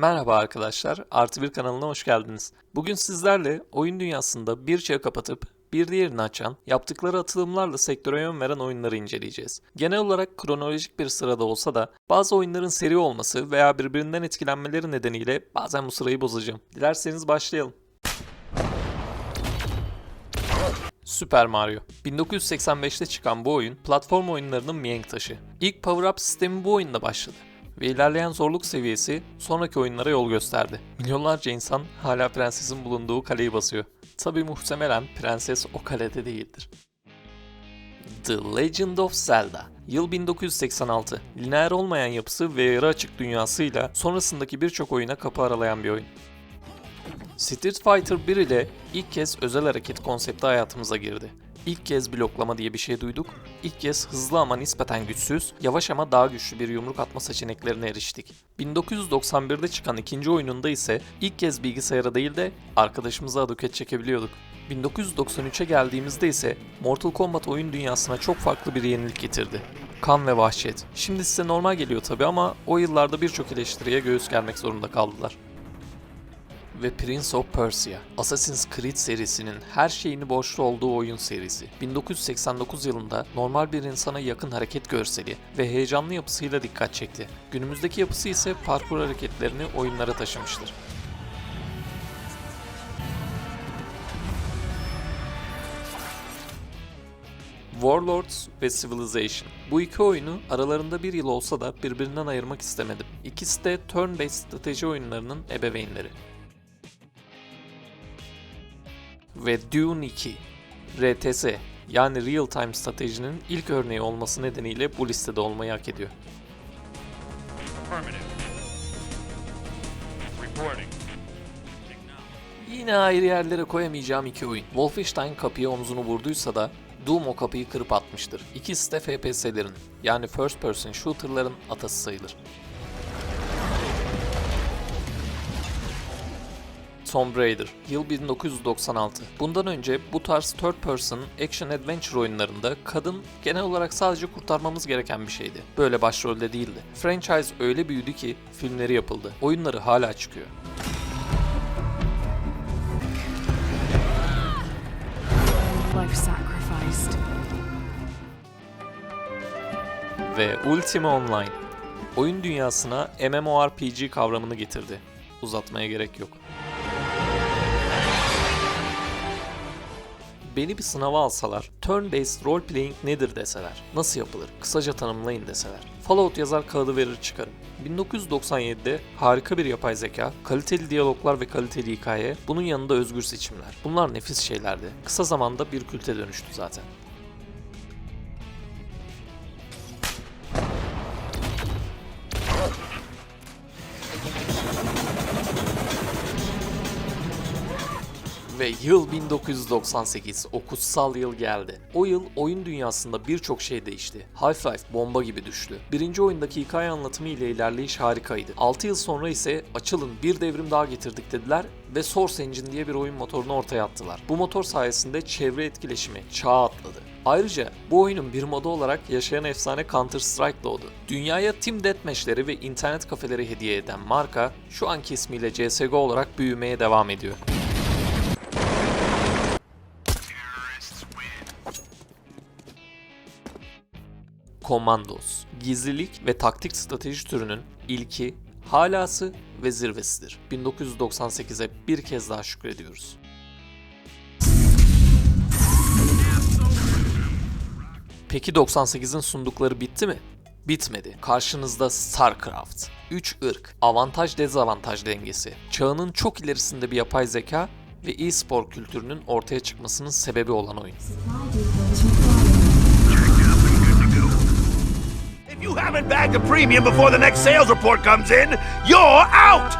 Merhaba arkadaşlar, Artı Bir kanalına hoş geldiniz. Bugün sizlerle oyun dünyasında bir çağı kapatıp bir diğerini açan, yaptıkları atılımlarla sektöre yön veren oyunları inceleyeceğiz. Genel olarak kronolojik bir sırada olsa da bazı oyunların seri olması veya birbirinden etkilenmeleri nedeniyle bazen bu sırayı bozacağım. Dilerseniz başlayalım. Super Mario. 1985'te çıkan bu oyun platform oyunlarının mihenk taşı. İlk power-up sistemi bu oyunda başladı ve ilerleyen zorluk seviyesi sonraki oyunlara yol gösterdi. Milyonlarca insan hala prensesin bulunduğu kaleyi basıyor. Tabi muhtemelen prenses o kalede değildir. The Legend of Zelda Yıl 1986. Lineer olmayan yapısı ve yarı açık dünyasıyla sonrasındaki birçok oyuna kapı aralayan bir oyun. Street Fighter 1 ile ilk kez özel hareket konsepti hayatımıza girdi. İlk kez bloklama diye bir şey duyduk. İlk kez hızlı ama nispeten güçsüz, yavaş ama daha güçlü bir yumruk atma seçeneklerine eriştik. 1991'de çıkan ikinci oyununda ise ilk kez bilgisayara değil de arkadaşımıza aduket çekebiliyorduk. 1993'e geldiğimizde ise Mortal Kombat oyun dünyasına çok farklı bir yenilik getirdi. Kan ve vahşet. Şimdi size normal geliyor tabi ama o yıllarda birçok eleştiriye göğüs germek zorunda kaldılar ve Prince of Persia. Assassin's Creed serisinin her şeyini borçlu olduğu oyun serisi. 1989 yılında normal bir insana yakın hareket görseli ve heyecanlı yapısıyla dikkat çekti. Günümüzdeki yapısı ise parkur hareketlerini oyunlara taşımıştır. Warlords ve Civilization. Bu iki oyunu aralarında bir yıl olsa da birbirinden ayırmak istemedim. İkisi de turn-based strateji oyunlarının ebeveynleri. Ve Dune 2. RTS yani Real Time Stratejinin ilk örneği olması nedeniyle bu listede olmayı hak ediyor. Yine ayrı yerlere koyamayacağım iki oyun. Wolfenstein kapıya omzunu vurduysa da Doom o kapıyı kırıp atmıştır. İkisi de FPS'lerin yani First Person Shooter'ların atası sayılır. Tomb Raider, yıl 1996. Bundan önce bu tarz third person action adventure oyunlarında kadın genel olarak sadece kurtarmamız gereken bir şeydi. Böyle başrolde değildi. Franchise öyle büyüdü ki filmleri yapıldı. Oyunları hala çıkıyor. life sacrificed. Ve Ultima Online. Oyun dünyasına MMORPG kavramını getirdi. Uzatmaya gerek yok. Beni bir sınava alsalar, turn-based role playing nedir deseler, nasıl yapılır, kısaca tanımlayın deseler. Fallout yazar kağıdı verir çıkarım. 1997'de harika bir yapay zeka, kaliteli diyaloglar ve kaliteli hikaye, bunun yanında özgür seçimler. Bunlar nefis şeylerdi. Kısa zamanda bir külte dönüştü zaten. Ve yıl 1998, o kutsal yıl geldi. O yıl oyun dünyasında birçok şey değişti. Half-Life bomba gibi düştü. Birinci oyundaki hikaye anlatımı ile ilerleyiş harikaydı. 6 yıl sonra ise açılın bir devrim daha getirdik dediler ve Source Engine diye bir oyun motorunu ortaya attılar. Bu motor sayesinde çevre etkileşimi çağa atladı. Ayrıca bu oyunun bir modu olarak yaşayan efsane Counter Strike doğdu. Dünyaya Team Deathmatch'leri ve internet kafeleri hediye eden marka şu anki ismiyle CSGO olarak büyümeye devam ediyor. Commandos, gizlilik ve taktik strateji türünün ilki, halası ve zirvesidir. 1998'e bir kez daha şükrediyoruz. Peki 98'in sundukları bitti mi? Bitmedi. Karşınızda StarCraft. 3 ırk, avantaj dezavantaj dengesi, çağının çok ilerisinde bir yapay zeka ve e-spor kültürünün ortaya çıkmasının sebebi olan oyun. Haven't bagged a premium before the next sales report comes in, you're out!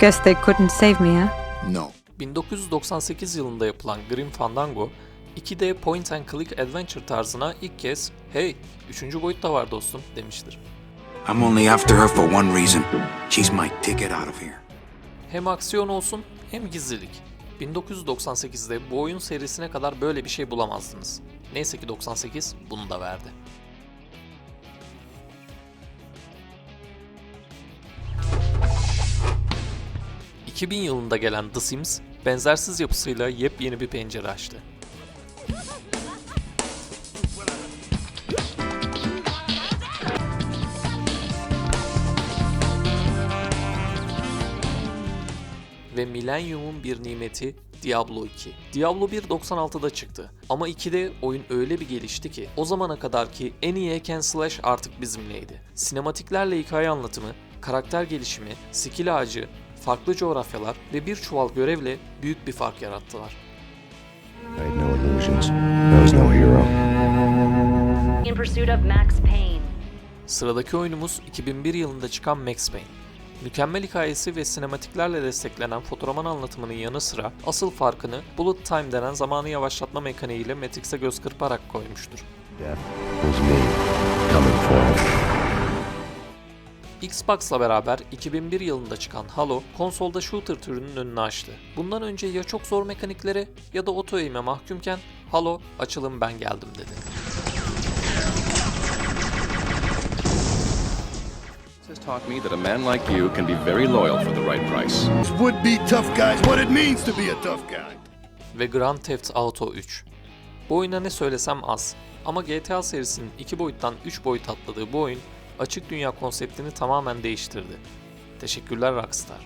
Guess they couldn't save me, huh? No. 1998 yılında yapılan Grim Fandango, 2D point and click adventure tarzına ilk kez "Hey, üçüncü boyut da var dostum." demiştir. I'm only after her for one reason. She's my ticket out of here. Hem aksiyon olsun hem gizlilik. 1998'de bu oyun serisine kadar böyle bir şey bulamazdınız. Neyse ki 98 bunu da verdi. 2000 yılında gelen The Sims, benzersiz yapısıyla yepyeni bir pencere açtı. ve Millennium'un bir nimeti Diablo 2. Diablo 1 96'da çıktı ama 2'de oyun öyle bir gelişti ki o zamana kadarki en iyi hack slash artık bizimleydi. Sinematiklerle hikaye anlatımı, karakter gelişimi, skill ağacı, farklı coğrafyalar ve bir çuval görevle büyük bir fark yarattılar. I had no illusions. I was no hero. In pursuit of Max Payne. Sıradaki oyunumuz 2001 yılında çıkan Max Payne. Mükemmel hikayesi ve sinematiklerle desteklenen fotoğrafman anlatımının yanı sıra asıl farkını Bullet Time denen zamanı yavaşlatma mekaniğiyle Matrix'e göz kırparak koymuştur. Death was me coming for him. Xbox'la beraber 2001 yılında çıkan Halo, konsolda shooter türünün önünü açtı. Bundan önce ya çok zor mekaniklere ya da oto aim'e mahkumken Halo, açılım ben geldim dedi. taught me that a man like you can be very loyal for the right price. Would be tough guys what it means to be a tough guy. ve Grand Theft Auto 3. Bu oyuna ne söylesem az ama GTA serisinin 2 boyuttan 3 boyut atladığı bu oyun açık dünya konseptini tamamen değiştirdi. Teşekkürler Rockstar.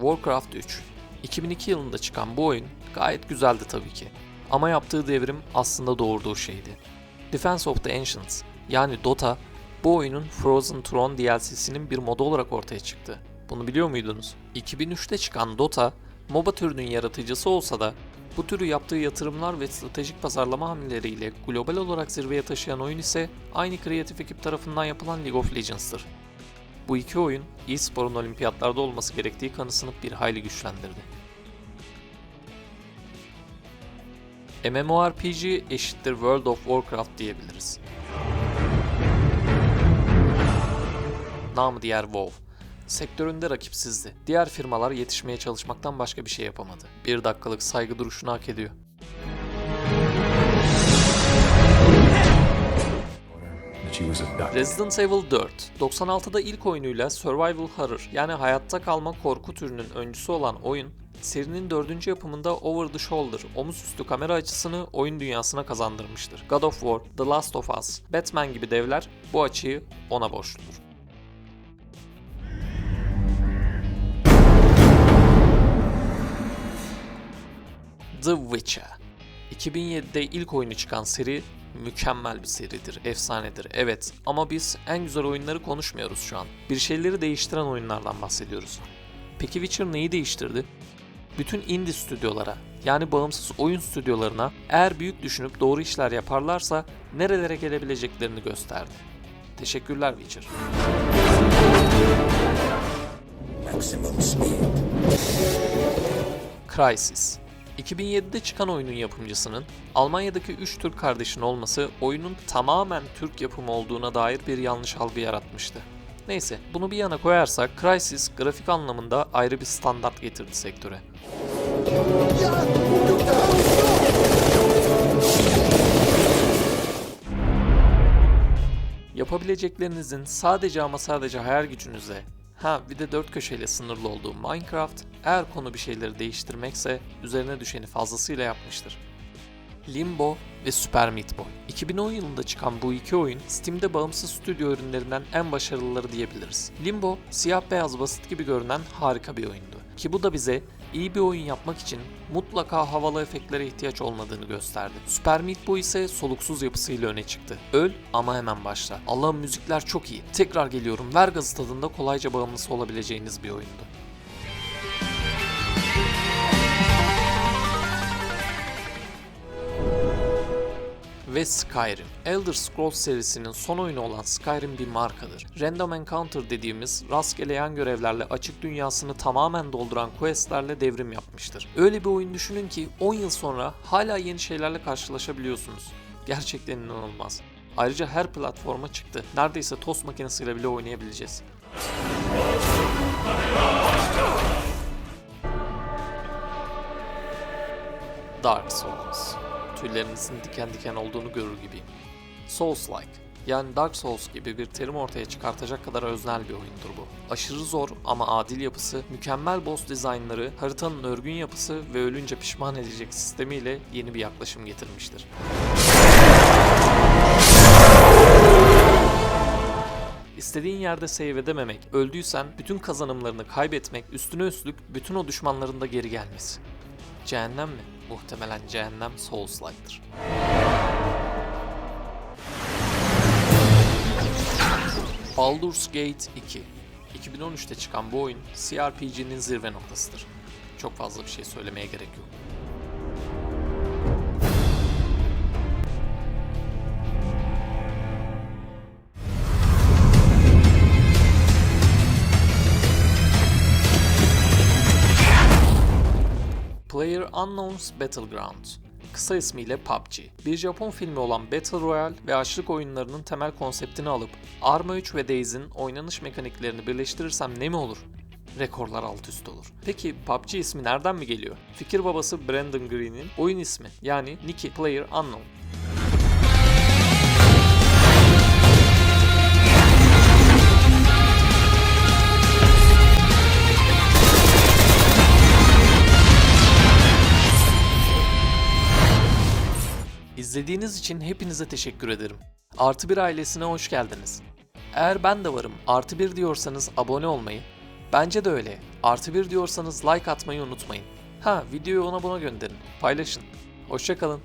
Warcraft 3 2002 yılında çıkan bu oyun gayet güzeldi tabii ki. Ama yaptığı devrim aslında doğurduğu şeydi. Defense of the Ancients yani Dota bu oyunun Frozen Throne DLC'sinin bir modu olarak ortaya çıktı. Bunu biliyor muydunuz? 2003'te çıkan Dota, MOBA türünün yaratıcısı olsa da bu türü yaptığı yatırımlar ve stratejik pazarlama hamleleriyle global olarak zirveye taşıyan oyun ise aynı kreatif ekip tarafından yapılan League of Legends'tır. Bu iki oyun, e-sporun olimpiyatlarda olması gerektiği kanısını bir hayli güçlendirdi. MMORPG eşittir World of Warcraft diyebiliriz. Namı diğer WoW. Sektöründe rakipsizdi. Diğer firmalar yetişmeye çalışmaktan başka bir şey yapamadı. Bir dakikalık saygı duruşunu hak ediyor. Resident Evil 4, 96'da ilk oyunuyla survival horror yani hayatta kalma korku türünün öncüsü olan oyun, serinin dördüncü yapımında over the shoulder, omuzüstü kamera açısını oyun dünyasına kazandırmıştır. God of War, The Last of Us, Batman gibi devler bu açıyı ona borçludur. The Witcher 2007'de ilk oyunu çıkan seri mükemmel bir seridir, efsanedir. Evet ama biz en güzel oyunları konuşmuyoruz şu an. Bir şeyleri değiştiren oyunlardan bahsediyoruz. Peki Witcher neyi değiştirdi? Bütün indie stüdyolara yani bağımsız oyun stüdyolarına eğer büyük düşünüp doğru işler yaparlarsa nerelere gelebileceklerini gösterdi. Teşekkürler Witcher. Crysis 2007'de çıkan oyunun yapımcısının Almanya'daki 3 Türk kardeşin olması oyunun tamamen Türk yapımı olduğuna dair bir yanlış algı yaratmıştı. Neyse bunu bir yana koyarsak Crysis grafik anlamında ayrı bir standart getirdi sektöre. Yapabileceklerinizin sadece ama sadece hayal gücünüze, ha bir de dört köşeyle sınırlı olduğu Minecraft, eğer konu bir şeyleri değiştirmekse üzerine düşeni fazlasıyla yapmıştır. Limbo ve Super Meat Boy. 2010 yılında çıkan bu iki oyun Steam'de bağımsız stüdyo ürünlerinden en başarılıları diyebiliriz. Limbo, siyah beyaz basit gibi görünen harika bir oyundu. Ki bu da bize iyi bir oyun yapmak için mutlaka havalı efektlere ihtiyaç olmadığını gösterdi. Super Meat Boy ise soluksuz yapısıyla öne çıktı. Öl ama hemen başla. Allah'ım müzikler çok iyi. Tekrar geliyorum. Ver gazı tadında kolayca bağımlısı olabileceğiniz bir oyundu. Ve Skyrim. Elder Scrolls serisinin son oyunu olan Skyrim bir markadır. Random Encounter dediğimiz rastgele yan görevlerle açık dünyasını tamamen dolduran questlerle devrim yapmıştır. Öyle bir oyun düşünün ki 10 yıl sonra hala yeni şeylerle karşılaşabiliyorsunuz. Gerçekten inanılmaz. Ayrıca her platforma çıktı. Neredeyse tost makinesiyle bile oynayabileceğiz. Dark Souls. Tüylerinizin diken diken olduğunu görür gibiyim. Souls-like. Yani Dark Souls gibi bir terim ortaya çıkartacak kadar öznel bir oyundur bu. Aşırı zor ama adil yapısı, mükemmel boss dizaynları, haritanın örgün yapısı ve ölünce pişman edecek sistemiyle yeni bir yaklaşım getirmiştir. İstediğin yerde save edememek, öldüysen bütün kazanımlarını kaybetmek, üstüne üstlük bütün o düşmanların da geri gelmesi. Cehennem mi? Muhtemelen cehennem Souls-like'dır. Baldur's Gate 2 2013'te çıkan bu oyun CRPG'nin zirve noktasıdır. Çok fazla bir şey söylemeye gerek yok. Unknown's Battleground kısa ismiyle PUBG. Bir Japon filmi olan Battle Royale ve açlık oyunlarının temel konseptini alıp Arma 3 ve Days'in oynanış mekaniklerini birleştirirsem ne mi olur? Rekorlar alt üst olur. Peki PUBG ismi nereden mi geliyor? Fikir babası Brandon Green'in oyun ismi yani Nicky Player Unknown. İzlediğiniz için hepinize teşekkür ederim. Artı bir ailesine hoş geldiniz. Eğer ben de varım artı bir diyorsanız abone olmayı, bence de öyle artı bir diyorsanız like atmayı unutmayın. Ha videoyu ona buna gönderin, paylaşın. Hoşçakalın.